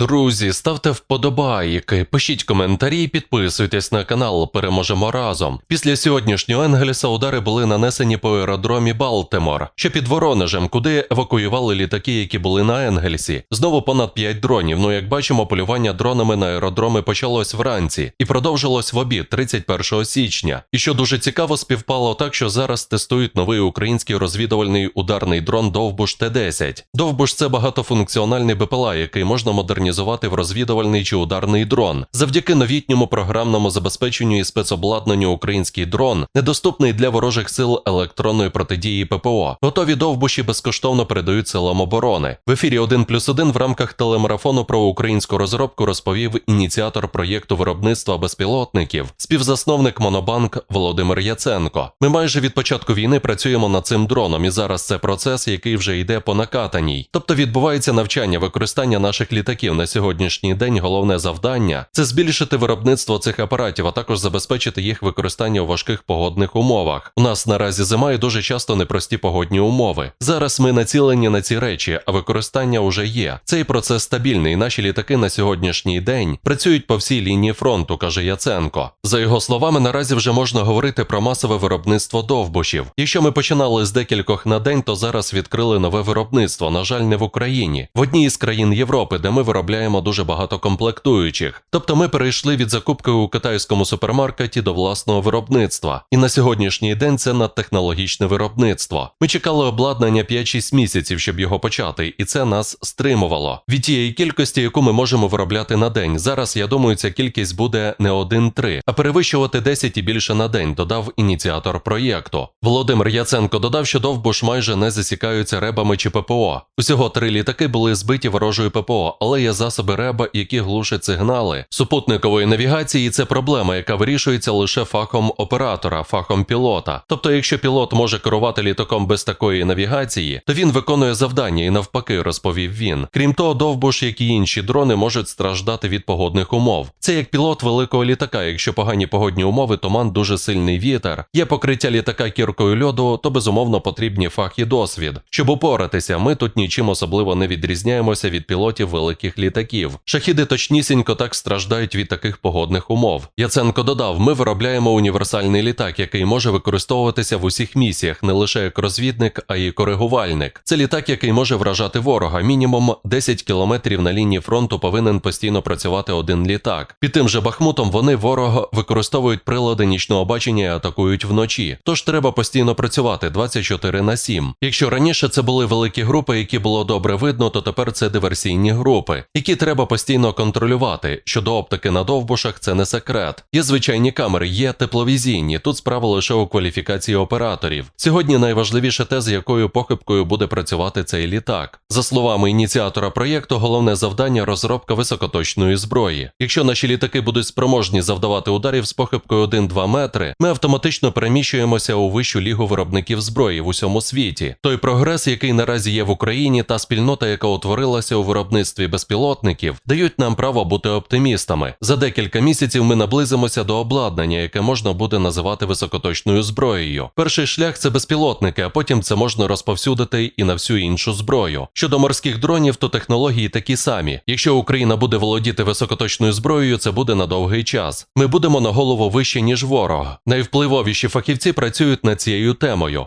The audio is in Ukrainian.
Друзі, ставте вподобайки, пишіть коментарі, підписуйтесь на канал. Переможемо разом. Після сьогоднішнього Енгельса удари були нанесені по аеродромі Балтимор, що під Воронежем, куди евакуювали літаки, які були на Енгельсі. Знову понад 5 дронів. Ну як бачимо, полювання дронами на аеродроми почалось вранці і продовжилось в обід 31 січня. І що дуже цікаво, співпало так, що зараз тестують новий український розвідувальний ударний дрон Довбуш Т-10. Довбуш це багатофункціональний БПЛА, який можна модернізувати в розвідувальний чи ударний дрон. Завдяки новітньому програмному забезпеченню і спецобладнанню український дрон недоступний для ворожих сил електронної протидії ППО. Готові довбуші безкоштовно передають силам оборони. В ефірі 1 плюс 1 в рамках телемарафону про українську розробку розповів ініціатор проєкту виробництва безпілотників, співзасновник Монобанк Володимир Яценко. Ми майже від початку війни працюємо над цим дроном, і зараз це процес, який вже йде по накатаній. Тобто відбувається навчання використання наших літаків на сьогоднішній день. Головне завдання це збільшити виробництво цих апаратів, а також забезпечити їх використання у важких погодних умовах. У нас наразі зима і дуже часто непрості погодні умови. Зараз ми націлені на ці речі, а використання вже є. Цей процес стабільний. Наші літаки на сьогоднішній день працюють по всій лінії фронту, каже Яценко. За його словами, наразі вже можна говорити про масове виробництво довбушів. Якщо ми починали з декількох на день, то зараз відкрили нове виробництво. На жаль, не в Україні, в одній із країн Європи, де ми виробляємо дуже багато комплектуючих. Тобто ми перейшли від закупки у китайському супермаркеті до власного виробництва. І на сьогоднішній день це надтехнологічне виробництво. Ми чекали обладнання 5-6 місяців, щоб його почати, і це нас стримувало. Від тієї кількості, яку ми можемо виробляти на день. Зараз я думаю, ця кількість буде не 1-3, а перевищувати 10 і більше на день, додав ініціатор проєкту. Володимир Яценко додав, що довбуш майже не засікаються ребами чи ППО. Усього три літаки були збиті ворожою ППО, але є засоби реба, які глушать сигнали. Супутникової навігації це проблема, яка вирішується лише фахом оператора, фахом пілота. Тобто, якщо пілот може керувати літаком без такої навігації, то він виконує завдання і навпаки, розповів він. Крім того, довбуш, як і інші дрони, можуть страждати від погодних умов. Це як пілот великого літака. Якщо погані погодні умови, туман дуже сильний вітер, є покриття літака кіркою льоду, то безумовно потрібні фах і досвід. Щоб упоратися, ми тут нічим особливо не відрізняємося від пілотів великих літаків. Шахіди точнісінько так страждають від таких погодних умов. Яценко додав: ми виробляємо універсальний літак, який може використовуватися в усіх місіях, не лише як розвідник, а й коригувальник. Це літак, який може вражати ворога. Мінімум 10 кілометрів на лінії фронту повинен постійно працювати один літак. Під тим же Бахмутом вони ворога використовують прилади нічного бачення і атакують вночі. Тож треба постійно працювати 24 на 7. Якщо раніше це були великі групи, які було добре видно, то тепер це диверсійні групи, які треба постійно контролювати. Щодо оптики на довбушах, це не секрет. Є звичайні камери, є тепловізійні. Тут справа лише у кваліфікації операторів. Сьогодні найважливіше те, з якою похибкою буде працювати цей літак. За словами ініціатора проєкту, головне завдання розробка високоточної зброї. Якщо наші літаки будуть спроможні завдавати ударів з похибкою 1-2 метри, ми автоматично переміщуємося у вищу лігу виробників зброї в усьому світі. Той прогрес, який наразі є в Україні, та спільнота, яка утворилася у виробництві безпілотників, дають нам право бути оптимістами. За декілька місяців ми наблизимося до обладнання, яке можна буде називати високоточною зброєю. Перший шлях це безпілотники, а потім це можна розповсюдити і на всю іншу зброю. Щодо морських дронів, то технології такі самі. Якщо Україна буде володіти високоточною зброєю, це буде на довгий час. Ми будемо на голову вище ніж ворог. Найвпливовіші фахівці працюють над цією темою.